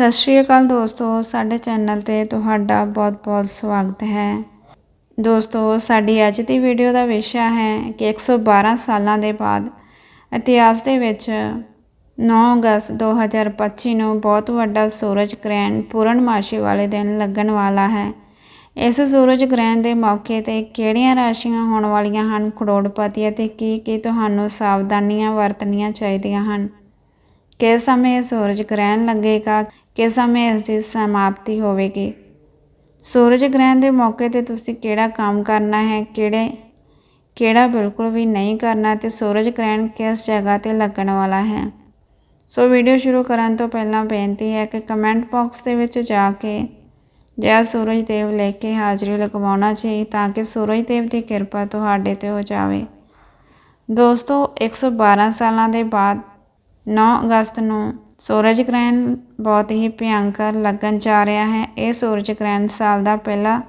ਸਤਿ ਸ਼੍ਰੀ ਅਕਾਲ ਦੋਸਤੋ, ਸਾਡੇ ਚੈਨਲ ਤੇ ਤੁਹਾਡਾ ਬਹੁਤ-ਬਹੁਤ ਸਵਾਗਤ ਹੈ। ਦੋਸਤੋ, ਸਾਡੀ ਅੱਜ ਦੀ ਵੀਡੀਓ ਦਾ ਵਿਸ਼ਾ ਹੈ ਕਿ 112 ਸਾਲਾਂ ਦੇ ਬਾਅਦ ਇਤਿਹਾਸ ਦੇ ਵਿੱਚ 9 ਅਗਸਤ 2025 ਨੂੰ ਬਹੁਤ ਵੱਡਾ ਸੂਰਜ ਗ੍ਰਹਿਣ ਪੂਰਨਮਾਸ਼ੀ ਵਾਲੇ ਦਿਨ ਲੱਗਣ ਵਾਲਾ ਹੈ। ਇਸ ਸੂਰਜ ਗ੍ਰਹਿਣ ਦੇ ਮੌਕੇ ਤੇ ਕਿਹੜੀਆਂ ਰਾਸ਼ੀਆਂ ਹੋਣ ਵਾਲੀਆਂ ਹਨ, ਕਰੋੜਪਤੀ ਅਤੇ ਕੀ ਕੀ ਤੁਹਾਨੂੰ ਸਾਵਧਾਨੀਆਂ ਵਰਤਣੀਆਂ ਚਾਹੀਦੀਆਂ ਹਨ? ਕਿਸ ਸਮੇਂ ਸੂਰਜ ਗ੍ਰਹਿਣ ਲੱਗੇਗਾ? ਕਿਸ ਸਮੇਂ ਇਸ ਦੀ ਸਮਾਪਤੀ ਹੋਵੇਗੀ? ਸੂਰਜ ਗ੍ਰਹਿਣ ਦੇ ਮੌਕੇ ਤੇ ਤੁਸੀਂ ਕਿਹੜਾ ਕੰਮ ਕਰਨਾ ਹੈ, ਕਿਹੜੇ, ਕਿਹੜਾ ਬਿਲਕੁਲ ਵੀ ਨਹੀਂ ਕਰਨਾ ਤੇ ਸੂਰਜ ਗ੍ਰਹਿਣ ਕਿਸ ਜਗ੍ਹਾ ਤੇ ਲੱਗਣ ਵਾਲਾ ਹੈ? ਸੋ ਵੀਡੀਓ ਸ਼ੁਰੂ ਕਰਨ ਤੋਂ ਪਹਿਲਾਂ ਬੇਨਤੀ ਹੈ ਕਿ ਕਮੈਂਟ ਬਾਕਸ ਦੇ ਵਿੱਚ ਜਾ ਕੇ ਜੈ ਸੂਰਜ ਦੇਵ ਲੈ ਕੇ ਹਾਜ਼ਰੀ ਲਗਵਾਉਣਾ ਚਾਹੀਏ ਤਾਂ ਕਿ ਸੂਰਜ ਦੇਵ ਦੀ ਕਿਰਪਾ ਤੁਹਾਡੇ ਤੇ ਹੋ ਜਾਵੇ। ਦੋਸਤੋ 112 ਸਾਲਾਂ ਦੇ ਬਾਅਦ 9 ਅਗਸਤ ਨੂੰ ਸੂਰਜ ਗ੍ਰਹਿਣ ਬਹੁਤ ਹੀ ਭਿਆਨਕ ਲੱਗਣ ਜਾ ਰਿਹਾ ਹੈ। ਇਹ ਸੂਰਜ ਗ੍ਰਹਿਣ ਸਾਲ ਦਾ ਪਹਿਲਾ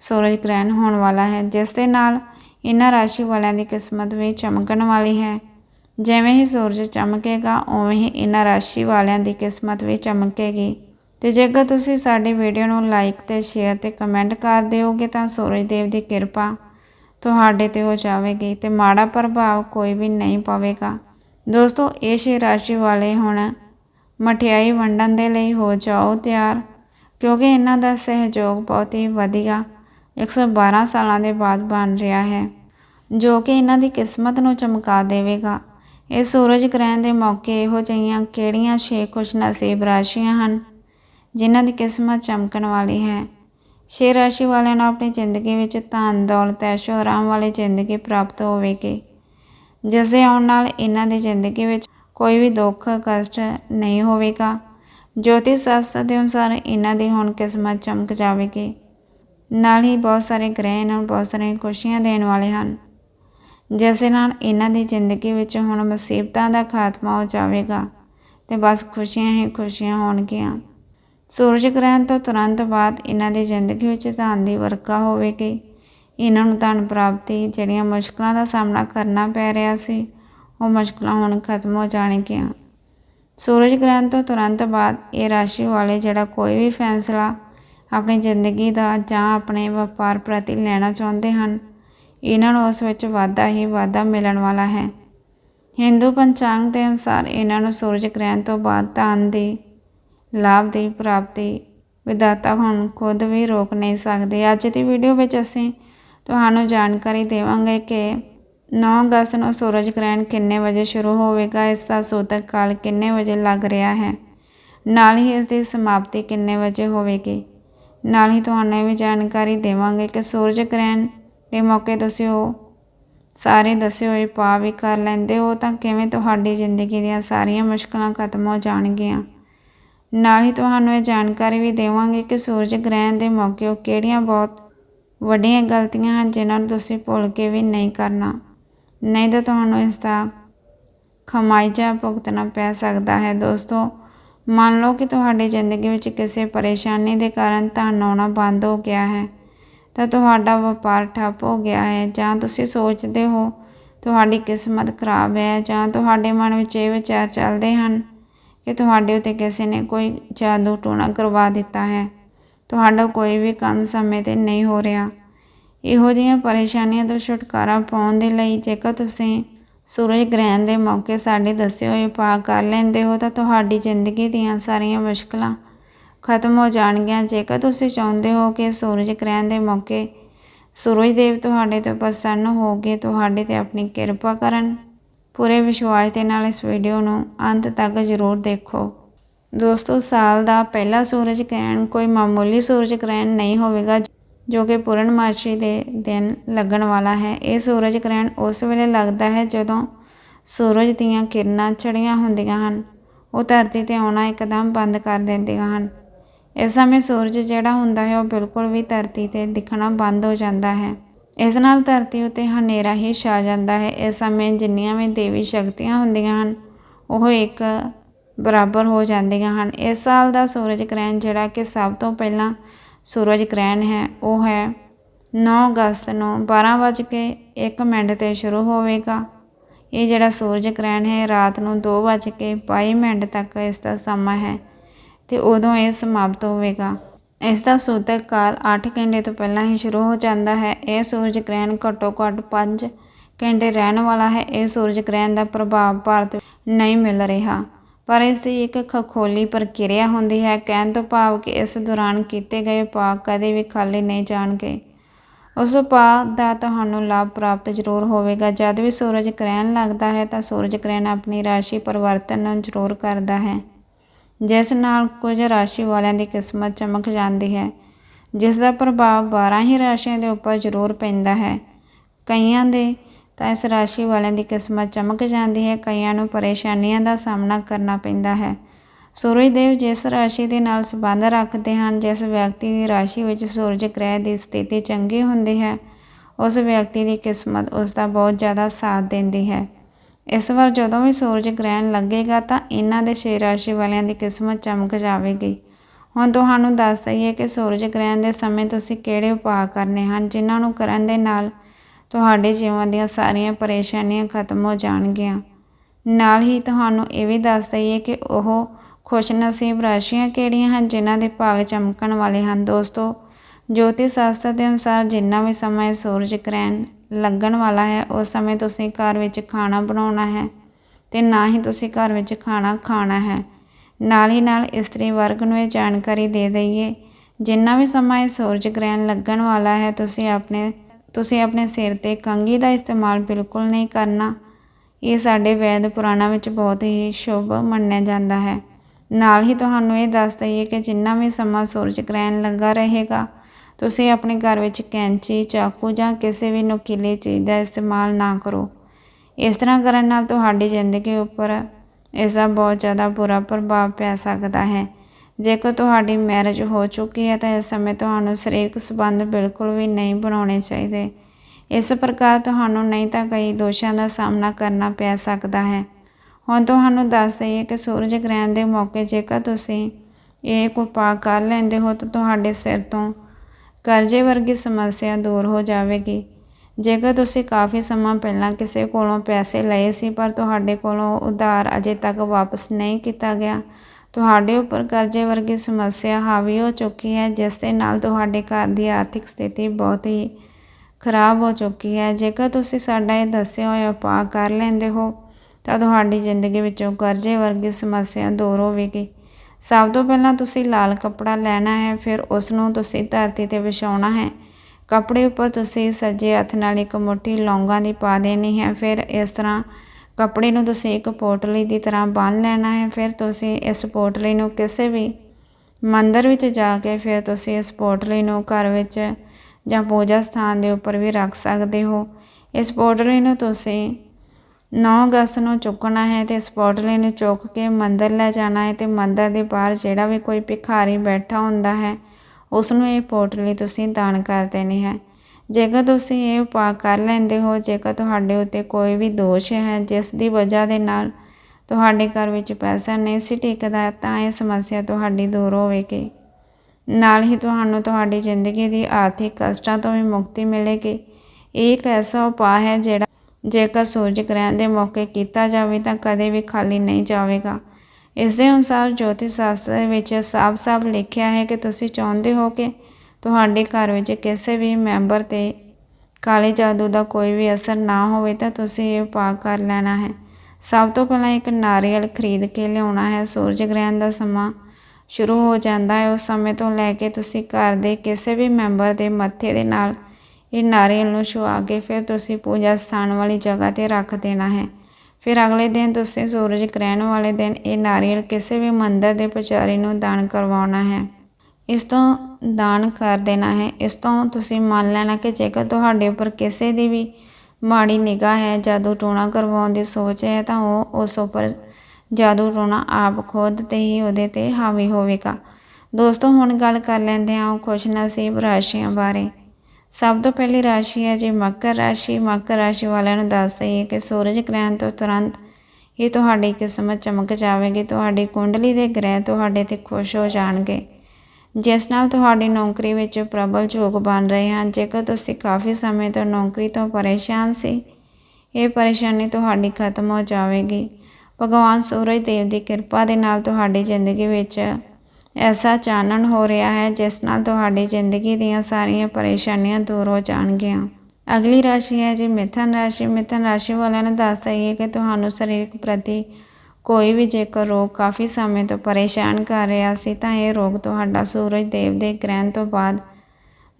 ਸੂਰਜ ਗ੍ਰਹਿਣ ਹੋਣ ਵਾਲਾ ਹੈ, ਜਿਸ ਦੇ ਨਾਲ ਇਹਨਾਂ ਰਾਸ਼ੀ ਵਾਲਿਆਂ ਦੀ ਕਿਸਮਤ ਵੀ ਚਮਕਣ ਵਾਲੀ ਹੈ। ਜਿਵੇਂ ਹੀ ਸੂਰਜ ਚਮਕੇਗਾ, ਉਵੇਂ ਹੀ ਇਹਨਾਂ ਰਾਸ਼ੀ ਵਾਲਿਆਂ ਦੀ ਕਿਸਮਤ ਵੀ ਚਮਕੇਗੀ। ਤੇ ਜੇਕਰ ਤੁਸੀਂ ਸਾਡੀ ਵੀਡੀਓ ਨੂੰ ਲਾਈਕ ਤੇ ਸ਼ੇਅਰ ਤੇ ਕਮੈਂਟ ਕਰ ਦਿਓਗੇ, ਤਾਂ ਸੂਰਜ ਦੇਵ ਦੀ ਕਿਰਪਾ ਤੁਹਾਡੇ ਤੇ ਹੋ ਜਾਵੇਗੀ ਤੇ ਮਾੜਾ ਪ੍ਰਭਾਵ ਕੋਈ ਵੀ ਨਹੀਂ ਪਵੇਗਾ। ਦੋਸਤੋ, ਇਹ ਛੇ ਰਾਸ਼ੀ ਵਾਲੇ ਹੁਣ ਮਠਿਆਈ ਵੰਡਣ ਦੇ ਲਈ ਹੋ ਜਾਓ ਤਿਆਰ, ਕਿਉਂਕਿ ਇਹਨਾਂ ਦਾ ਸਹਿਯੋਗ ਬਹੁਤ ਹੀ ਵਧੀਆ 112 ਸਾਲਾਂ ਦੇ ਬਾਅਦ ਬਣ ਰਿਹਾ ਹੈ, ਜੋ ਕਿ ਇਹਨਾਂ ਦੀ ਕਿਸਮਤ ਨੂੰ ਚਮਕਾ ਦੇਵੇਗਾ। ਇਹ ਸੂਰਜ ਗ੍ਰਹਿਣ ਦੇ ਮੌਕੇ ਇਹੋ ਜਿਹੀਆਂ ਕਿਹੜੀਆਂ ਛੇ ਖੁਸ਼ ਨਸੀਬ ਰਾਸ਼ੀਆਂ ਹਨ, ਜਿਨ੍ਹਾਂ ਦੀ ਕਿਸਮਤ ਚਮਕਣ ਵਾਲੀ ਹੈ? ਛੇ ਰਾਸ਼ੀ ਵਾਲਿਆਂ ਨੂੰ ਆਪਣੀ ਜ਼ਿੰਦਗੀ ਵਿੱਚ ਧਨ, ਦੌਲਤ, ਐਸ਼ੋ ਆਰਾਮ ਵਾਲੀ ਜ਼ਿੰਦਗੀ ਪ੍ਰਾਪਤ ਹੋਵੇਗੀ ਜਿਸ ਦੇ ਆਉਣ ਨਾਲ ਇਹਨਾਂ ਦੀ ਜ਼ਿੰਦਗੀ ਵਿੱਚ ਕੋਈ ਵੀ ਦੁੱਖ, ਕਸ਼ਟ ਨਹੀਂ ਹੋਵੇਗਾ। ਜੋਤਿਸ਼ ਸ਼ਾਸਤਰ ਦੇ ਅਨੁਸਾਰ ਇਹਨਾਂ ਦੀ ਹੁਣ ਕਿਸਮਤ ਚਮਕ ਜਾਵੇਗੀ। ਨਾਲ ਹੀ ਬਹੁਤ ਸਾਰੇ ਗ੍ਰਹਿ ਇਹਨਾਂ ਨੂੰ ਬਹੁਤ ਸਾਰੀਆਂ ਖੁਸ਼ੀਆਂ ਦੇਣ ਵਾਲੇ ਹਨ। ਜਿਸ ਨਾਲ ਇਹਨਾਂ ਦੀ ਜ਼ਿੰਦਗੀ ਵਿੱਚ ਹੁਣ ਮੁਸੀਬਤਾਂ ਦਾ ਖਾਤਮਾ ਹੋ ਜਾਵੇਗਾ ਤੇ ਬਸ ਖੁਸ਼ੀਆਂ ਹੀ ਖੁਸ਼ੀਆਂ ਹੋਣਗੀਆਂ। ਸੂਰਜ ਗ੍ਰਹਿਣ ਤੋਂ ਤੁਰੰਤ ਬਾਅਦ ਇਹਨਾਂ ਦੀ ਜ਼ਿੰਦਗੀ ਵਿੱਚ ਧਨ ਦੀ ਵਰਖਾ ਹੋਵੇਗੀ। ਇਹਨਾਂ ਨੂੰ ਧਨ ਪ੍ਰਾਪਤੀ ਜਿਹੜੀਆਂ ਮੁਸ਼ਕਲਾਂ ਦਾ ਸਾਹਮਣਾ ਕਰਨਾ ਪੈ ਰਿਹਾ ਸੀ ਉਹ ਮੁਸ਼ਕਲਾਂ ਹੁਣ ਖਤਮ ਹੋ ਜਾਣਗੀਆਂ। ਸੂਰਜ ਗ੍ਰਹਿਣ ਤੋਂ ਤੁਰੰਤ ਬਾਅਦ ਇਹ ਰਾਸ਼ੀ ਵਾਲੇ ਜਿਹੜਾ ਕੋਈ ਵੀ ਫੈਸਲਾ ਆਪਣੀ ਜ਼ਿੰਦਗੀ ਦਾ ਜਾਂ ਆਪਣੇ ਵਪਾਰ ਪ੍ਰਤੀ ਲੈਣਾ ਚਾਹੁੰਦੇ ਹਨ, ਇਹਨਾਂ ਨੂੰ ਉਸ ਵਿੱਚ ਵਾਧਾ ਹੀ ਵਾਧਾ ਮਿਲਣ ਵਾਲਾ ਹੈ। ਹਿੰਦੂ ਪੰਚਾਂਗ ਦੇ ਅਨੁਸਾਰ ਇਹਨਾਂ ਨੂੰ ਸੂਰਜ ਗ੍ਰਹਿਣ ਤੋਂ ਬਾਅਦ ਧਨ ਦੀ, ਲਾਭ ਦੀ ਪ੍ਰਾਪਤੀ ਵਿਦਾਤਾ ਹੁਣ ਖੁਦ ਵੀ ਰੋਕ ਨਹੀਂ ਸਕਦੇ। ਅੱਜ ਦੀ ਵੀਡੀਓ ਵਿੱਚ ਅਸੀਂ ਤੁਹਾਨੂੰ ਜਾਣਕਾਰੀ ਦੇਵਾਂਗੇ ਕਿ 9 ਅਗਸਤ ਨੂੰ ਸੂਰਜ ਗ੍ਰਹਿਣ ਕਿੰਨੇ ਵਜੇ ਸ਼ੁਰੂ ਹੋਵੇਗਾ? ਇਸ ਦਾ ਸੂਤਕ ਕਾਲ ਕਿੰਨੇ ਵਜੇ ਲੱਗ ਰਿਹਾ ਹੈ? ਨਾਲ ਹੀ ਇਸ ਦੀ ਸਮਾਪਤੀ ਕਿੰਨੇ ਵਜੇ ਹੋਵੇਗੀ? ਨਾਲ ਹੀ ਤੁਹਾਨੂੰ ਇਹ ਵੀ ਜਾਣਕਾਰੀ ਦੇਵਾਂਗੇ ਕਿ ਸੂਰਜ ਗ੍ਰਹਿਣ ਦੇ ਮੌਕੇ ਤੁਸੀਂ ਉਹ ਸਾਰੇ ਦੱਸੇ ਹੋਏ ਪਾ ਵੀ ਕਰ ਲੈਂਦੇ ਹੋ ਤਾਂ ਕਿਵੇਂ ਤੁਹਾਡੀ ਜ਼ਿੰਦਗੀ ਦੀਆਂ ਸਾਰੀਆਂ ਮੁਸ਼ਕਲਾਂ ਖਤਮ ਹੋ ਜਾਣਗੀਆਂ? ਨਾਲ ਹੀ ਤੁਹਾਨੂੰ ਇਹ ਜਾਣਕਾਰੀ ਵੀ ਦੇਵਾਂਗੇ ਕਿ ਸੂਰਜ ਗ੍ਰਹਿਣ ਦੇ ਮੌਕੇ ਉਹ ਕਿਹੜੀਆਂ ਬਹੁਤ ਵੱਡੀਆਂ ਗਲਤੀਆਂ ਹਨ ਜਿਨ੍ਹਾਂ ਨੂੰ ਤੁਸੀਂ ਭੁੱਲ ਕੇ ਵੀ ਨਹੀਂ ਕਰਨਾ। ਨਹੀਂ ਤਾਂ ਤੁਹਾਨੂੰ ਇਸ ਦਾ ਖਮਾਇਜਾ ਭੁਗਤਣਾ ਪੈ ਸਕਦਾ ਹੈ। ਦੋਸਤੋ, ਮੰਨ ਲਓ ਕਿ ਤੁਹਾਡੀ ਜ਼ਿੰਦਗੀ ਵਿੱਚ ਕਿਸੇ ਪਰੇਸ਼ਾਨੀ ਦੇ ਕਾਰਨ ਧਨ ਆਉਣਾ ਬੰਦ ਹੋ ਗਿਆ ਹੈ, ਤਾਂ ਤੁਹਾਡਾ ਵਪਾਰ ਠੱਪ ਹੋ ਗਿਆ ਹੈ ਜਾਂ ਤੁਸੀਂ ਸੋਚਦੇ ਹੋ ਤੁਹਾਡੀ ਕਿਸਮਤ ਖਰਾਬ ਹੈ ਜਾਂ ਤੁਹਾਡੇ ਮਨ ਵਿੱਚ ਇਹ ਵਿਚਾਰ ਚੱਲਦੇ ਹਨ ਕਿ ਤੁਹਾਡੇ ਉੱਤੇ ਕਿਸੇ ਨੇ ਕੋਈ ਜਾਦੂ ਟੋਣਾ ਕਰਵਾ ਦਿੱਤਾ ਹੈ। ਤੁਹਾਡਾ ਕੋਈ ਵੀ ਕੰਮ ਸਮੇਂ ਤੇ ਨਹੀਂ ਹੋ ਰਿਹਾ। ਇਹੋ ਜਿਹੀਆਂ ਪਰੇਸ਼ਾਨੀਆਂ ਤੋਂ ਛੁਟਕਾਰਾ ਪਾਉਣ ਦੇ ਲਈ ਜੇਕਰ ਤੁਸੀਂ ਸੂਰਜ ਗ੍ਰਹਿਣ ਦੇ ਮੌਕੇ ਸਾਡੇ ਦੱਸੇ ਹੋਏ ਉਪਾਅ ਕਰ ਲੈਂਦੇ ਹੋ ਤਾਂ ਤੁਹਾਡੀ ਜ਼ਿੰਦਗੀ ਦੀਆਂ ਸਾਰੀਆਂ ਮੁਸ਼ਕਲਾਂ ਖਤਮ ਹੋ ਜਾਣਗੀਆਂ। ਜੇਕਰ ਤੁਸੀਂ ਚਾਹੁੰਦੇ ਹੋ ਕਿ ਸੂਰਜ ਗ੍ਰਹਿਣ ਦੇ ਮੌਕੇ ਸੂਰਜ ਦੇਵ ਤੁਹਾਡੇ ਤੋਂ ਪ੍ਰਸੰਨ ਹੋ ਕੇ ਤੁਹਾਡੇ ਤੇ ਆਪਣੀ ਕਿਰਪਾ ਕਰਨ, ਪੂਰੇ ਵਿਸ਼ਵਾਸ ਦੇ ਨਾਲ ਇਸ ਵੀਡੀਓ ਨੂੰ ਅੰਤ ਤੱਕ ਜ਼ਰੂਰ ਦੇਖੋ। ਦੋਸਤੋ, ਸਾਲ ਦਾ ਪਹਿਲਾ ਸੂਰਜ ਗ੍ਰਹਿਣ ਕੋਈ ਮਾਮੂਲੀ ਸੂਰਜ ਗ੍ਰਹਿਣ ਨਹੀਂ ਹੋਵੇਗਾ। ਜੋ ਕਿ ਪੂਰਨਮਾਸ਼ੀ ਦੇ ਦਿਨ ਲੱਗਣ ਵਾਲਾ ਹੈ। ਇਹ ਸੂਰਜ ਗ੍ਰਹਿਣ ਉਸ ਵੇਲੇ ਲੱਗਦਾ ਹੈ ਜਦੋਂ ਸੂਰਜ ਦੀਆਂ ਕਿਰਨਾਂ ਚੜੀਆਂ ਹੁੰਦੀਆਂ ਹਨ। ਉਹ ਧਰਤੀ ਤੇ ਆਉਣਾ ਇੱਕਦਮ ਬੰਦ ਕਰ ਦਿੰਦੀਆਂ ਹਨ। ਇਸ ਸਮੇਂ ਸੂਰਜ ਜਿਹੜਾ ਹੁੰਦਾ ਹੈ, ਉਹ ਬਿਲਕੁਲ ਵੀ ਧਰਤੀ ਤੇ ਦਿਖਣਾ ਬੰਦ ਹੋ ਜਾਂਦਾ ਹੈ। ਇਸ ਨਾਲ ਧਰਤੀ ਉਤੇ ਹਨੇਰਾ ਹੀ ਛਾ ਜਾਂਦਾ ਹੈ। ਇਸ ਸਮੇਂ ਜਿੰਨੀਆਂ ਵੀ ਦੇਵੀ ਸ਼ਕਤੀਆਂ ਹੁੰਦੀਆਂ ਹਨ, ਉਹ ਇੱਕ ਬਰਾਬਰ ਹੋ ਜਾਂਦੀਆਂ ਹਨ। ਇਸ ਸਾਲ ਦਾ ਸੂਰਜ ਗ੍ਰਹਿਣ ਜਿਹੜਾ ਕਿ ਸਭ ਤੋਂ ਪਹਿਲਾਂ ਸੂਰਜ ਗ੍ਰਹਿਣ ਹੈ, ਉਹ ਹੈ। 9 ਅਗਸਤ ਨੂੰ 12:01 ਮਿੰਟ ਤੇ ਸ਼ੁਰੂ ਹੋਵੇਗਾ। ਇਹ ਜਿਹੜਾ ਸੂਰਜ ਗ੍ਰਹਿਣ ਹੈ, ਰਾਤ ਨੂੰ 2:22 ਮਿੰਟ ਤੱਕ ਇਸ ਦਾ ਸਮਾਂ ਹੈ ਤੇ ਉਦੋਂ ਇਹ ਸਮਾਪਤ ਹੋਵੇਗਾ। ਇਸ ਦਾ ਸੂਤਕ ਕਾਲ 8 ਘੰਟੇ ਤੋਂ ਪਹਿਲਾਂ ਹੀ ਸ਼ੁਰੂ ਹੋ ਜਾਂਦਾ ਹੈ। ਇਹ ਸੂਰਜ ਗ੍ਰਹਿਣ ਘੱਟੋ ਘੱਟ 5 ਘੰਟੇ ਰਹਿਣ ਵਾਲਾ ਹੈ। ਇਹ ਸੂਰਜ ਗ੍ਰਹਿਣ ਦਾ ਪ੍ਰਭਾਵ ਭਾਰਤ ਨਹੀਂ ਮਿਲ ਰਿਹਾ। ਪਰ ਇਸ ਦੀ ਇੱਕ ਖਖੋਲੀ ਪ੍ਰਕਿਰਿਆ ਹੁੰਦੀ ਹੈ, ਕਹਿਣ ਤੋਂ ਭਾਵ ਕਿ ਇਸ ਦੌਰਾਨ ਕੀਤੇ ਗਏ ਉਪਾਅ ਕਦੇ ਵੀ ਖਾਲੀ ਨਹੀਂ ਜਾਣਗੇ। ਉਸ ਉਪਾਅ ਦਾ ਤੁਹਾਨੂੰ ਲਾਭ ਪ੍ਰਾਪਤ ਜ਼ਰੂਰ ਹੋਵੇਗਾ। ਜਦ ਵੀ ਸੂਰਜ ਗ੍ਰਹਿਣ ਲੱਗਦਾ ਹੈ, ਤਾਂ ਸੂਰਜ ਗ੍ਰਹਿਣ ਆਪਣੀ ਰਾਸ਼ੀ ਪਰਿਵਰਤਨ ਨੂੰ ਜ਼ਰੂਰ ਕਰਦਾ ਹੈ, ਜਿਸ ਨਾਲ ਕੁਝ ਰਾਸ਼ੀ ਵਾਲਿਆਂ ਦੀ ਕਿਸਮਤ ਚਮਕ ਜਾਂਦੀ ਹੈ, ਜਿਸ ਦਾ ਪ੍ਰਭਾਵ 12 ਹੀ ਰਾਸ਼ੀਆਂ ਦੇ ਉੱਪਰ ਜ਼ਰੂਰ ਪੈਂਦਾ ਹੈ। ਕਈਆਂ ਦੇ ਤਾਂ ਇਸ ਰਾਸ਼ੀ ਵਾਲਿਆਂ ਦੀ ਕਿਸਮਤ ਚਮਕ ਜਾਂਦੀ ਹੈ। ਕਈਆਂ ਨੂੰ ਪਰੇਸ਼ਾਨੀਆਂ ਦਾ ਸਾਹਮਣਾ ਕਰਨਾ ਪੈਂਦਾ ਹੈ। ਸੂਰਜ ਦੇਵ ਜਿਸ ਰਾਸ਼ੀ ਦੇ ਨਾਲ ਸੰਬੰਧ ਰੱਖਦੇ ਹਨ, ਜਿਸ ਵਿਅਕਤੀ ਦੀ ਰਾਸ਼ੀ ਵਿੱਚ ਸੂਰਜ ਗ੍ਰਹਿ ਦੀ ਸਥਿਤੀ ਚੰਗੀ ਹੁੰਦੀ ਹੈ, ਉਸ ਵਿਅਕਤੀ ਦੀ ਕਿਸਮਤ ਉਸ ਦਾ ਬਹੁਤ ਜ਼ਿਆਦਾ ਸਾਥ ਦਿੰਦੀ ਹੈ। ਇਸ ਵਾਰ ਜਦੋਂ ਵੀ ਸੂਰਜ ਗ੍ਰਹਿਣ ਲੱਗੇਗਾ ਤਾਂ ਇਹਨਾਂ ਦੇ ਛੇ ਰਾਸ਼ੀ ਵਾਲਿਆਂ ਦੀ ਕਿਸਮਤ ਚਮਕ ਜਾਵੇਗੀ। ਹੁਣ ਤੁਹਾਨੂੰ ਦੱਸ ਦਈਏ ਕਿ ਸੂਰਜ ਗ੍ਰਹਿਣ ਦੇ ਸਮੇਂ ਤੁਸੀਂ ਕਿਹੜੇ ਉਪਾਅ ਕਰਨੇ ਹਨ, ਜਿਨ੍ਹਾਂ ਨੂੰ ਕਰਨ ਦੇ ਨਾਲ ਤੁਹਾਡੇ ਜੀਵਨ ਦੀਆਂ ਸਾਰੀਆਂ ਪਰੇਸ਼ਾਨੀਆਂ ਖਤਮ ਹੋ ਜਾਣਗੀਆਂ। ਨਾਲ ਹੀ ਤੁਹਾਨੂੰ ਇਹ ਵੀ ਦੱਸ ਦਈਏ ਕਿ ਉਹ ਖੁਸ਼ਨਸੀਬ ਰਾਸ਼ੀਆਂ ਕਿਹੜੀਆਂ ਹਨ, ਜਿਨ੍ਹਾਂ ਦੇ ਭਾਗ ਚਮਕਣ ਵਾਲੇ ਹਨ? ਦੋਸਤੋ, ਜੋਤਿਸ਼ ਸ਼ਾਸਤਰ ਦੇ ਅਨੁਸਾਰ ਜਿੰਨਾ ਵੀ ਸਮਾਂ ਸੂਰਜ ਗ੍ਰਹਿਣ ਲੱਗਣ ਵਾਲਾ ਹੈ, ਉਸ ਸਮੇਂ ਤੁਸੀਂ ਘਰ ਵਿੱਚ ਖਾਣਾ ਬਣਾਉਣਾ ਹੈ ਤੇ ਨਾ ਹੀ ਤੁਸੀਂ ਘਰ ਵਿੱਚ ਖਾਣਾ ਖਾਣਾ ਹੈ। ਨਾਲ ਹੀ ਨਾਲ ਇਸਤਰੀ ਵਰਗ ਨੂੰ ਇਹ ਜਾਣਕਾਰੀ ਦੇ ਦਈਏ, ਜਿੰਨਾ ਵੀ ਸਮਾਂ ਸੂਰਜ ਗ੍ਰਹਿਣ ਲੱਗਣ ਵਾਲਾ ਹੈ, ਤੁਸੀਂ ਆਪਣੇ ਤੁਸੀਂ ਆਪਣੇ ਸਿਰ ਤੇ ਕੰਘੀ ਦਾ ਇਸਤੇਮਾਲ ਬਿਲਕੁਲ ਨਹੀਂ ਕਰਨਾ। ਇਹ ਸਾਡੇ ਵੈਦ ਪੁਰਾਣਾਂ ਵਿੱਚ ਬਹੁਤ ਹੀ ਸ਼ੁਭ ਮੰਨਿਆ ਜਾਂਦਾ ਹੈ। ਨਾਲ ਹੀ ਤੁਹਾਨੂੰ ਇਹ ਦੱਸ ਦਈਏ ਕਿ ਜਿੰਨਾ ਵੀ ਸਮਾਂ ਸੂਰਜ ਗ੍ਰਹਿਣ ਲੱਗਾ ਰਹੇਗਾ, ਤੁਸੀਂ ਆਪਣੇ ਘਰ ਵਿੱਚ ਕੈਂਚੀ, ਚਾਕੂ ਜਾਂ ਕਿਸੇ ਵੀ ਨੁਕੀਲੀ ਚੀਜ਼ ਦਾ ਇਸਤੇਮਾਲ ਨਾ ਕਰੋ। ਇਸ ਤਰ੍ਹਾਂ ਕਰਨ ਨਾਲ ਤੁਹਾਡੀ ਜ਼ਿੰਦਗੀ ਉੱਪਰ ਇਸ ਦਾ ਬਹੁਤ ਜ਼ਿਆਦਾ ਬੁਰਾ ਪ੍ਰਭਾਵ ਪੈ ਸਕਦਾ ਹੈ। ਜੇਕਰ ਤੁਹਾਡੀ ਮੈਰਿਜ ਹੋ ਚੁੱਕੀ ਹੈ ਤਾਂ ਇਸ ਸਮੇਂ ਤੁਹਾਨੂੰ ਸਰੀਰਕ ਸੰਬੰਧ ਬਿਲਕੁਲ ਵੀ ਨਹੀਂ ਬਣਾਉਣੇ ਚਾਹੀਦੇ। ਇਸ ਪ੍ਰਕਾਰ ਤੁਹਾਨੂੰ ਨਹੀਂ ਤਾਂ ਕਈ ਦੋਸ਼ਾਂ ਦਾ ਸਾਹਮਣਾ ਕਰਨਾ ਪੈ ਸਕਦਾ ਹੈ। ਹੁਣ ਤੁਹਾਨੂੰ ਦੱਸ ਦਈਏ ਕਿ ਸੂਰਜ ਗ੍ਰਹਿਣ ਦੇ ਮੌਕੇ ਜੇਕਰ ਤੁਸੀਂ ਇਹ ਉਪਾਅ ਕਰ ਲੈਂਦੇ ਹੋ ਤਾਂ ਤੁਹਾਡੇ ਸਿਰ ਤੋਂ ਕਰਜ਼ੇ ਵਰਗੀ ਸਮੱਸਿਆ ਦੂਰ ਹੋ ਜਾਵੇਗੀ। ਜੇਕਰ ਤੁਸੀਂ ਕਾਫੀ ਸਮਾਂ ਪਹਿਲਾਂ ਕਿਸੇ ਕੋਲੋਂ ਪੈਸੇ ਲਏ ਸੀ ਪਰ ਤੁਹਾਡੇ ਕੋਲੋਂ ਉਧਾਰ ਅਜੇ ਤੱਕ ਵਾਪਸ ਨਹੀਂ ਕੀਤਾ ਗਿਆ ਤੁਹਾਡੇ ਉੱਪਰ ਕਰਜ਼ੇ ਵਰਗੀ ਸਮੱਸਿਆ ਹਾਵੀ ਹੋ ਚੁੱਕੀ ਹੈ, ਜਿਸ ਦੇ ਨਾਲ ਤੁਹਾਡੇ ਘਰ ਦੀ ਆਰਥਿਕ ਸਥਿਤੀ ਬਹੁਤ ਹੀ ਖਰਾਬ ਹੋ ਚੁੱਕੀ ਹੈ। ਜੇਕਰ ਤੁਸੀਂ ਸਾਡਾ ਇਹ ਦੱਸਿਆ ਹੋਇਆ ਉਪਾਅ ਕਰ ਲੈਂਦੇ ਹੋ, ਤਾਂ ਤੁਹਾਡੀ ਜ਼ਿੰਦਗੀ ਵਿੱਚੋਂ ਕਰਜ਼ੇ ਵਰਗੀ ਸਮੱਸਿਆ ਦੂਰ ਹੋਵੇਗੀ। ਸਭ ਤੋਂ ਪਹਿਲਾਂ ਤੁਸੀਂ ਲਾਲ ਕੱਪੜਾ ਲੈਣਾ ਹੈ, ਫਿਰ ਉਸ ਨੂੰ ਤੁਸੀਂ ਧਰਤੀ ਤੇ ਵਿਛਾਉਣਾ ਹੈ। ਕੱਪੜੇ ਉੱਪਰ ਤੁਸੀਂ ਸੱਜੇ ਹੱਥ ਨਾਲ ਇੱਕ ਮੁੱਠੀ ਲੌਂਗਾਂ ਦੀ ਪਾ ਦੇਣੀ ਹੈ, ਫਿਰ ਇਸ ਤਰ੍ਹਾਂ ਕੱਪੜੇ ਨੂੰ ਤੁਸੀਂ ਇੱਕ ਪੋਟਲੀ ਦੀ ਤਰ੍ਹਾਂ ਬੰਨ੍ਹ ਲੈਣਾ ਹੈ, ਫਿਰ ਤੁਸੀਂ ਇਸ ਪੋਟਲੀ ਨੂੰ ਕਿਸੇ ਵੀ ਮੰਦਰ ਵਿੱਚ ਜਾ ਕੇ ਫਿਰ ਤੁਸੀਂ ਇਸ ਪੋਟਲੀ ਨੂੰ ਘਰ ਵਿੱਚ ਜਾਂ ਪੂਜਾ ਸਥਾਨ ਦੇ ਉੱਪਰ ਵੀ ਰੱਖ ਸਕਦੇ ਹੋ। ਇਸ ਪੋਟਲੀ ਨੂੰ ਤੁਸੀਂ 9 ਅਗਸਤ ਨੂੰ ਚੁੱਕਣਾ ਹੈ ਤੇ ਇਸ ਪੋਟਲੀ ਨੂੰ ਚੁੱਕ ਕੇ ਮੰਦਰ ਲੈ ਜਾਣਾ ਹੈ ਤੇ ਮੰਦਰ ਦੇ ਬਾਹਰ ਜਿਹੜਾ ਵੀ ਕੋਈ ਭਿਖਾਰੀ ਬੈਠਾ ਹੁੰਦਾ ਹੈ, ਉਸ ਨੂੰ ਇਹ ਪੋਟਲੀ ਤੁਸੀਂ ਦਾਨ ਕਰ ਦੇਣੀ ਹੈ। ਜੇਕਰ ਤੁਸੀਂ ਇਹ ਉਪਾਅ ਕਰ ਲੈਂਦੇ ਹੋ, ਜੇਕਰ ਤੁਹਾਡੇ ਉੱਤੇ ਕੋਈ ਵੀ ਦੋਸ਼ ਹੈ, ਜਿਸ ਦੀ ਵਜ੍ਹਾ ਦੇ ਨਾਲ ਤੁਹਾਡੇ ਘਰ ਵਿੱਚ ਪੈਸਾ ਨਹੀਂ ਸੀ ਟਿਕਦਾ, ਤਾਂ ਇਹ ਸਮੱਸਿਆ ਤੁਹਾਡੀ ਦੂਰ ਹੋਵੇਗੀ। ਨਾਲ ਹੀ ਤੁਹਾਨੂੰ ਤੁਹਾਡੀ ਜ਼ਿੰਦਗੀ ਦੀ ਆਰਥਿਕ ਕਸ਼ਟਾਂ ਤੋਂ ਵੀ ਮੁਕਤੀ ਮਿਲੇਗੀ। ਇਹ ਇੱਕ ਐਸਾ ਉਪਾਅ ਹੈ ਜਿਹੜਾ ਜੇਕਰ ਸੂਰਜ ਗ੍ਰਹਿਣ ਦੇ ਮੌਕੇ ਕੀਤਾ ਜਾਵੇ, ਤਾਂ ਕਦੇ ਵੀ ਖਾਲੀ ਨਹੀਂ ਜਾਵੇਗਾ। ਇਸ ਦੇ ਅਨੁਸਾਰ ਜੋਤਿਸ਼ ਸ਼ਾਸਤਰ ਵਿੱਚ ਸਾਫ਼-ਸਾਫ਼ ਲਿਖਿਆ ਹੈ ਕਿ ਤੁਸੀਂ ਚਾਹੁੰਦੇ ਹੋ ਕਿ ਤੁਹਾਡੇ ਘਰ ਵਿੱਚ ਕਿਸੇ ਵੀ ਮੈਂਬਰ ਤੇ ਕਾਲੇ ਜਾਦੂ ਦਾ ਕੋਈ ਵੀ ਅਸਰ ਨਾ ਹੋਵੇ ਤਾਂ ਤੁਸੀਂ ਇਹ ਉਪਾਅ ਕਰ ਲੈਣਾ ਹੈ। ਸਭ ਤੋਂ ਪਹਿਲਾਂ ਇੱਕ ਨਾਰੀਅਲ ਖਰੀਦ ਕੇ ਲਿਆਉਣਾ ਹੈ। ਸੂਰਜ ਗ੍ਰਹਿਣ ਦਾ ਸਮਾਂ ਸ਼ੁਰੂ ਹੋ ਜਾਂਦਾ ਹੈ। ਉਸ ਸਮੇਂ ਤੋਂ ਲੈ ਕੇ ਤੁਸੀਂ ਘਰ ਦੇ ਕਿਸੇ ਵੀ ਮੈਂਬਰ ਦੇ ਮੱਥੇ ਦੇ ਨਾਲ ਇਹ ਨਾਰੀਅਲ ਨੂੰ ਛੁਆ ਕੇ ਫਿਰ ਤੁਸੀਂ ਪੂਜਾ ਸਥਾਨ ਵਾਲੀ ਜਗ੍ਹਾ ਤੇ ਰੱਖ ਦੇਣਾ ਹੈ। ਫਿਰ ਅਗਲੇ ਦਿਨ ਤੁਸੀਂ ਸੂਰਜ ਗ੍ਰਹਿਣ ਵਾਲੇ ਦਿਨ ਇਹ ਨਾਰੀਅਲ ਕਿਸੇ ਵੀ ਮੰਦਰ ਦੇ ਪੁਜਾਰੀ ਨੂੰ ਦਾਨ ਕਰਵਾਉਣਾ ਹੈ। ਇਸ ਤੋਂ ਦਾਨ ਕਰ ਦੇਣਾ ਹੈ। ਇਸ ਤੋਂ ਤੁਸੀਂ ਮੰਨ ਲੈਣਾ ਕਿ ਜੇਕਰ ਤੁਹਾਡੇ ਉੱਪਰ ਕਿਸੇ ਦੀ ਵੀ ਮਾੜੀ ਨਿਗਾਹ ਹੈ, ਜਾਦੂ ਟੋਣਾ ਕਰਵਾਉਣ ਦੀ ਸੋਚ ਹੈ, ਤਾਂ ਉਹ ਉਸ ਉੱਪਰ ਜਾਦੂ ਟੋਣਾ ਆਪ ਖੁਦ ਤੇ ਹੀ ਉਹਦੇ ਤੇ ਹਾਵੀ ਹੋਵੇਗਾ। ਦੋਸਤੋ, ਹੁਣ ਗੱਲ ਕਰ ਲੈਂਦੇ ਹਾਂ ਖੁਸ਼ਨਸੀਬ ਰਾਸ਼ੀਆਂ ਬਾਰੇ। ਸਭ ਤੋਂ ਪਹਿਲੀ ਰਾਸ਼ੀ ਹੈ ਜੀ ਮਕਰ ਰਾਸ਼ੀ। ਮਕਰ ਰਾਸ਼ੀ ਵਾਲਿਆਂ ਨੂੰ ਦੱਸ ਦਈਏ ਕਿ ਸੂਰਜ ਗ੍ਰਹਿਣ ਤੋਂ ਤੁਰੰਤ ਇਹ ਤੁਹਾਡੀ ਕਿਸਮਤ ਚਮਕ ਜਾਵੇਗੀ। ਤੁਹਾਡੀ ਕੁੰਡਲੀ ਦੇ ਗ੍ਰਹਿ ਤੁਹਾਡੇ ਤੇ ਖੁਸ਼ ਹੋ ਜਾਣਗੇ। ਜਿਸ ਨਾਲ ਤੁਹਾਡੀ ਨੌਕਰੀ ਵਿੱਚ ਪ੍ਰਬਲ ਝੋਕ ਬਣ ਰਹੇ ਹਨ ਜੇਕਰ ਤੁਸੀਂ ਕਾਫੀ ਸਮੇਂ ਤੋਂ ਨੌਕਰੀ ਤੋਂ ਪਰੇਸ਼ਾਨ ਸੀ, ਇਹ ਪਰੇਸ਼ਾਨੀ ਤੁਹਾਡੀ ਖਤਮ ਹੋ ਜਾਵੇਗੀ। ਭਗਵਾਨ ਸੂਰਜ ਦੇਵ ਦੀ ਕਿਰਪਾ ਦੇ ਨਾਲ ਤੁਹਾਡੀ ਜ਼ਿੰਦਗੀ ਵਿੱਚ ਐਸਾ ਚਾਨਣ ਹੋ ਰਿਹਾ ਹੈ, ਜਿਸ ਨਾਲ ਤੁਹਾਡੀ ਜ਼ਿੰਦਗੀ ਦੀਆਂ ਸਾਰੀਆਂ ਪਰੇਸ਼ਾਨੀਆਂ ਦੂਰ ਹੋ ਜਾਣਗੀਆਂ। ਅਗਲੀ ਰਾਸ਼ੀ ਹੈ ਜੀ ਮਿਥਨ ਰਾਸ਼ੀ। ਮਿਥਨ ਰਾਸ਼ੀ ਵਾਲਿਆਂ ਨੂੰ ਦੱਸ ਦਈਏ ਕਿ ਤੁਹਾਨੂੰ ਸਰੀਰਕ ਪ੍ਰਤੀ ਕੋਈ ਵੀ ਜੇਕਰ ਰੋਗ ਕਾਫੀ ਸਮੇਂ ਤੋਂ ਪਰੇਸ਼ਾਨ ਕਰ ਰਿਹਾ ਸੀ ਤਾਂ ਇਹ ਰੋਗ ਤੁਹਾਡਾ ਸੂਰਜ ਦੇਵ ਦੇ ਗ੍ਰਹਿਣ ਤੋਂ ਬਾਅਦ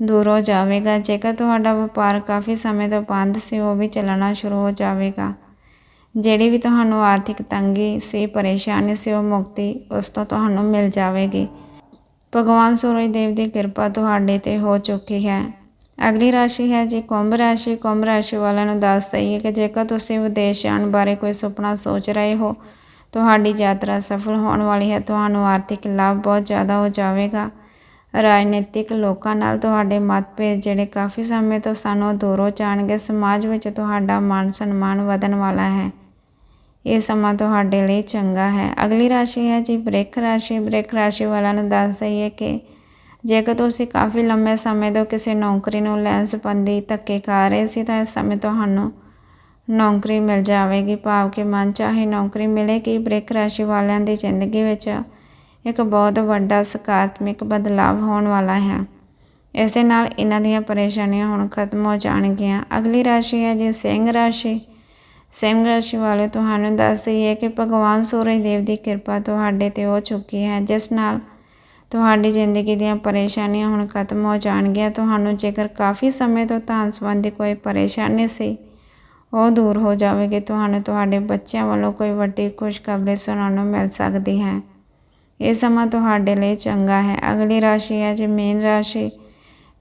ਦੂਰ ਹੋ ਜਾਵੇਗਾ। ਜੇਕਰ ਤੁਹਾਡਾ ਵਪਾਰ ਕਾਫੀ ਸਮੇਂ ਤੋਂ ਬੰਦ ਸੀ, ਉਹ ਵੀ ਚੱਲਣਾ ਸ਼ੁਰੂ ਹੋ ਜਾਵੇਗਾ। ਜਿਹੜੀ ਵੀ ਤੁਹਾਨੂੰ ਆਰਥਿਕ ਤੰਗੀ ਸੀ, ਪਰੇਸ਼ਾਨੀ ਸੀ, ਉਹ ਮੁਕਤੀ ਉਸ ਤੋਂ ਤੁਹਾਨੂੰ ਮਿਲ ਜਾਵੇਗੀ। ਭਗਵਾਨ ਸੂਰਜ ਦੇਵ ਦੀ ਕਿਰਪਾ ਤੁਹਾਡੇ ਤੇ ਹੋ ਚੁੱਕੀ ਹੈ। ਅਗਲੀ ਰਾਸ਼ੀ ਹੈ ਜੀ ਕੁੰਭ ਰਾਸ਼ੀ। ਕੁੰਭ ਰਾਸ਼ੀ ਵਾਲਿਆਂ ਨੂੰ ਦੱਸ ਦਈਏ ਕਿ ਜੇਕਰ ਤੁਸੀਂ ਵਿਦੇਸ਼ ਜਾਣ ਬਾਰੇ ਕੋਈ ਸੁਪਨਾ ਸੋਚ ਰਹੇ ਹੋ ਤੁਹਾਡੀ ਯਾਤਰਾ ਸਫਲ ਹੋਣ ਵਾਲੀ ਹੈ। ਤੁਹਾਨੂੰ ਆਰਥਿਕ ਲਾਭ ਬਹੁਤ ਜ਼ਿਆਦਾ ਹੋ ਜਾਵੇਗਾ। ਰਾਜਨੀਤਿਕ ਲੋਕਾਂ ਨਾਲ ਤੁਹਾਡੇ ਮਤਭੇਦ ਜਿਹੜੇ ਕਾਫੀ ਸਮੇਂ ਤੋਂ ਸਾਨੂੰ ਦੂਰੋਂ ਜਾਣਗੇ। ਸਮਾਜ ਵਿੱਚ ਤੁਹਾਡਾ ਮਾਨ ਸਨਮਾਨ ਵਧਣ ਵਾਲਾ ਹੈ। ਇਹ ਸਮਾਂ ਤੁਹਾਡੇ ਲਈ ਚੰਗਾ ਹੈ। ਅਗਲੀ ਰਾਸ਼ੀ ਹੈ ਜੀ ਬ੍ਰਿਖ ਰਾਸ਼ੀ। ਬ੍ਰਿਖ ਰਾਸ਼ੀ ਵਾਲਿਆਂ ਨੂੰ ਦੱਸ ਦਈਏ ਕਿ ਜੇਕਰ ਤੁਸੀਂ ਕਾਫੀ ਲੰਮੇ ਸਮੇਂ ਤੋਂ ਕਿਸੇ ਨੌਕਰੀ ਨੂੰ ਲੈਣ ਸੰਬੰਧੀ ਧੱਕੇ ਖਾ ਰਹੇ ਸੀ ਤਾਂ ਇਸ ਸਮੇਂ ਤੁਹਾਨੂੰ ਨੌਕਰੀ ਮਿਲ ਜਾਵੇਗੀ, ਭਾਵ ਕਿ ਮਨ ਚਾਹੇ ਨੌਕਰੀ ਮਿਲੇਗੀ ਬ੍ਰਿਖ ਰਾਸ਼ੀ ਵਾਲਿਆਂ ਦੀ ਜ਼ਿੰਦਗੀ ਵਿੱਚ ਇੱਕ ਬਹੁਤ ਵੱਡਾ ਸਕਾਰਾਤਮਕ ਬਦਲਾਅ ਹੋਣ ਵਾਲਾ ਹੈ। ਇਸ ਦੇ ਨਾਲ ਇਹਨਾਂ ਦੀਆਂ ਪਰੇਸ਼ਾਨੀਆਂ ਹੁਣ ਖਤਮ ਹੋ ਜਾਣਗੀਆਂ। ਅਗਲੀ ਰਾਸ਼ੀ ਹੈ ਜੀ ਸਿੰਘ ਰਾਸ਼ੀ। ਸਿੰਘ ਰਾਸ਼ੀ ਵਾਲੇ, ਤੁਹਾਨੂੰ ਦੱਸ ਦਈਏ ਕਿ ਭਗਵਾਨ ਸੂਰਜ ਦੇਵ ਦੀ ਕਿਰਪਾ ਤੁਹਾਡੇ ਤੇ ਹੋ ਚੁੱਕੀ ਹੈ, ਜਿਸ ਨਾਲ ਤੁਹਾਡੀ ਜ਼ਿੰਦਗੀ ਦੀਆਂ ਪਰੇਸ਼ਾਨੀਆਂ ਹੁਣ ਖਤਮ ਹੋ ਜਾਣਗੀਆਂ। ਤੁਹਾਨੂੰ ਜੇਕਰ ਕਾਫੀ ਸਮੇਂ ਤੋਂ ਧਨ ਸੰਬੰਧੀ ਕੋਈ ਪਰੇਸ਼ਾਨੀ ਸੀ ਉਹ ਦੂਰ ਹੋ ਜਾਵੇਗੀ, ਤੁਹਾਨੂੰ ਤੁਹਾਡੇ ਬੱਚਿਆਂ ਵੱਲੋਂ ਕੋਈ ਵੱਡੀ ਖੁਸ਼ਖਬਰੀ ਸੁਣਨ ਨੂੰ ਮਿਲ ਸਕਦੀ ਹੈ। ਇਹ ਸਮਾਂ ਤੁਹਾਡੇ ਲਈ ਚੰਗਾ ਹੈ। ਅਗਲੀ ਰਾਸ਼ੀ ਹੈ ਜੀ, ਮੀਨ ਰਾਸ਼ੀ।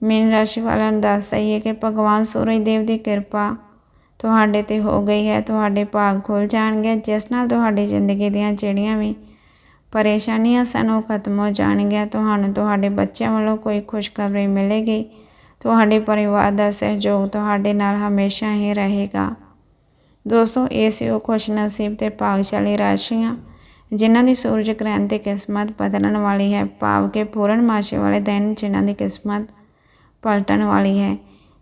ਮੀਨ ਰਾਸ਼ੀ ਵਾਲਿਆਂ ਨੂੰ ਦੱਸ ਦਈਏ ਕਿ ਭਗਵਾਨ ਸੂਰਜ ਦੇਵ ਦੀ ਕਿਰਪਾ ਤੁਹਾਡੇ ਤੇ ਹੋ ਗਈ ਹੈ, ਤੁਹਾਡੇ ਭਾਗ ਖੁੱਲ ਜਾਣਗੇ, ਜਿਸ ਨਾਲ ਤੁਹਾਡੀ ਜ਼ਿੰਦਗੀ ਦੀਆਂ ਜਿਹੜੀਆਂ ਵੀ ਪਰੇਸ਼ਾਨੀਆਂ ਸਨ ਉਹ ਖਤਮ ਹੋ ਜਾਣਗੀਆਂ। ਤੁਹਾਨੂੰ ਤੁਹਾਡੇ ਬੱਚਿਆਂ ਵੱਲੋਂ ਕੋਈ ਖੁਸ਼ਖਬਰੀ ਮਿਲੇਗੀ, ਤੁਹਾਡੇ ਪਰਿਵਾਰ ਦਾ ਸਹਿਯੋਗ ਤੁਹਾਡੇ ਨਾਲ ਹਮੇਸ਼ਾ ਹੀ ਰਹੇਗਾ। ਦੋਸਤੋ, ਇਹ ਸੀ ਉਹ ਖੁਸ਼ ਨਸੀਬ ਤੇ ਭਾਗਸ਼ਾਲੀ ਰਾਸ਼ੀਆਂ ਜਿਨ੍ਹਾਂ ਦੀ ਸੂਰਜ ਗ੍ਰਹਿਣ ਤੇ ਕਿਸਮਤ ਬਦਲਣ ਵਾਲੀ ਹੈ। ਭਾਵ ਕਿ ਪੂਰਨਮਾਸ਼ੀ ਵਾਲੇ ਦਿਨ ਜਿਨ੍ਹਾਂ ਦੀ ਕਿਸਮਤ ਪਲਟਣ ਵਾਲੀ ਹੈ।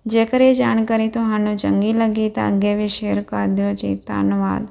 ਜੇਕਰ ਇਹ ਜਾਣਕਾਰੀ ਤੁਹਾਨੂੰ ਚੰਗੀ ਲੱਗੀ ਤਾਂ ਅੱਗੇ ਵੀ ਸ਼ੇਅਰ ਕਰ ਦਿਓ ਜੀ। ਧੰਨਵਾਦ।